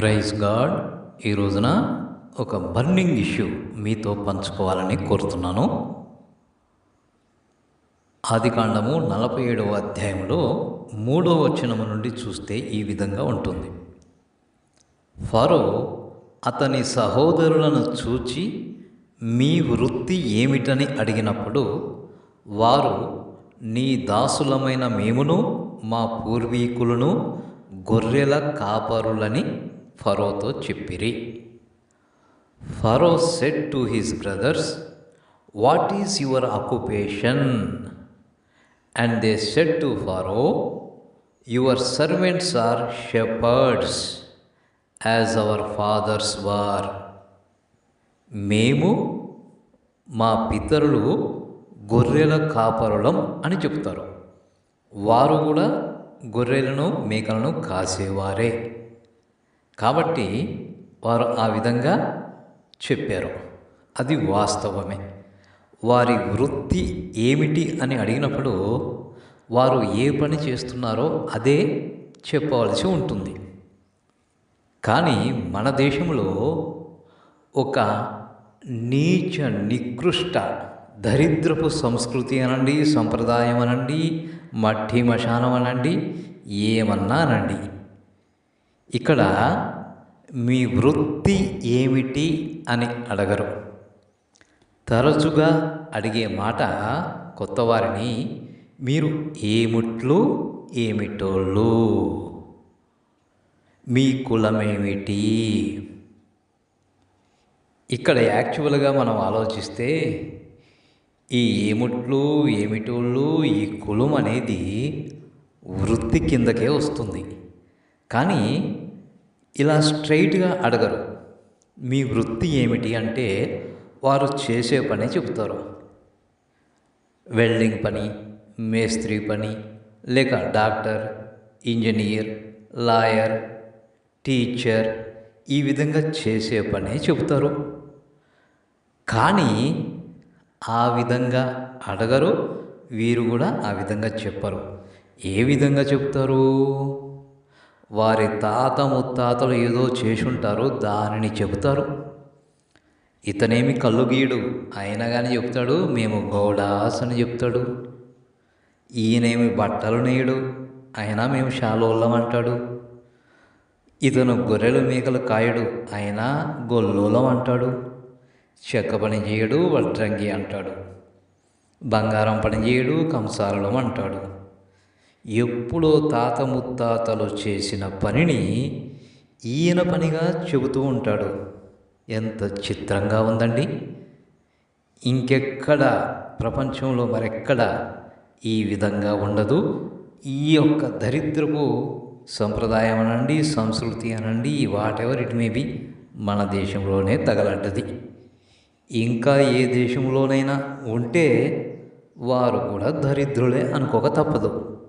Praise God. ఈ రోజున ఒక బర్నింగ్ ఇష్యూ మీతో పంచుకోవాలని కోరుతున్నాను. ఆదికాండము నలభై ఏడవ అధ్యాయంలో మూడవ వచనము నుండి చూస్తే ఈ విధంగా ఉంటుంది. ఫరో అతని సహోదరులను చూచి మీ వృత్తి ఏమిటని అడిగినప్పుడు వారు నీ దాసులమైన మేమును మా పూర్వీకులను గొర్రెల కాపరులని ఫరోతో చెప్పిరి. Pharaoh said to his brothers what is your occupation and they said to Pharaoh your servants are shepherds as our fathers were మేము మా పితరులు గొర్రెల కాపరులం అని చెప్తారు వారు కూడా గొర్రెలను మేకలను కాసేవారే. కాబట్టి వారు ఆ విధంగా చెప్పారు. అది వాస్తవమే. వారి వృత్తి ఏమిటి అని అడిగినప్పుడు వారు ఏ పని చేస్తున్నారో అదే చెప్పవలసి ఉంటుంది. కానీ మన దేశంలో ఒక నీచ నికృష్ట దరిద్రపు సంస్కృతి అనండి సంప్రదాయం అనండి మట్టి మశానం అనండి ఏమన్నా అనండి. ఇక్కడ మీ వృత్తి ఏమిటి అని అడగరు. తరచుగా అడిగే మాట కొత్తవారిని మీరు ఏమిట్లు ఏమిటోళ్ళు? మీ కులమేమిటి? ఇక్కడ యాక్చువల్గా మనం ఆలోచిస్తే ఈ ఏముట్లు ఏమిటోళ్ళు ఈ కులం అనేది వృత్తి కిందకే వస్తుంది. కానీ ఇలా స్ట్రైట్గా అడగరు. మీ వృత్తి ఏమిటి అంటే వారు చేసే పని చెబుతారు. వెల్డింగ్ పని మేస్త్రి పని లేక డాక్టర్ ఇంజనీర్ లాయర్ టీచర్ ఈ విధంగా చేసే పనే చెబుతారు. కానీ ఆ విధంగా అడగరు వీరు కూడా ఆ విధంగా చెప్పరు. ఏ విధంగా చెప్తారు వారి తాత ముత్తాతలు ఏదో చేసుంటారు దానిని చెబుతారు. ఇతనేమి కళ్ళు గీయడు అయినా కానీ చెప్తాడు మేము గౌడాస్ అని చెప్తాడు. ఈయనేమి బట్టలు నేయడు? అయినా మేము షాలోళ్ళం అంటాడు. ఇతను గొర్రెలు మేకలు కాయడు? అయినా గొల్లోలం అంటాడు. చెక్క పని చేయడు వడ్రంగి అంటాడు. బంగారం పని చేయడు కంసారలం అంటాడు. ఎప్పుడో తాత ముత్తాతలు చేసిన పనిని ఈయన పనిగా చెబుతూ ఉంటాడు. ఎంత చిత్రంగా ఉందండి. ఇంకెక్కడ ప్రపంచంలో మరెక్కడ ఈ విధంగా ఉండదు. ఈ యొక్క దరిద్రపు సంప్రదాయం అనండి సంస్కృతి అనండి whatever it may be మన దేశంలోనే తగలడ్డది. ఇంకా ఏ దేశంలోనైనా ఉంటే వారు కూడా దరిద్రులే అనుకోక తప్పదు.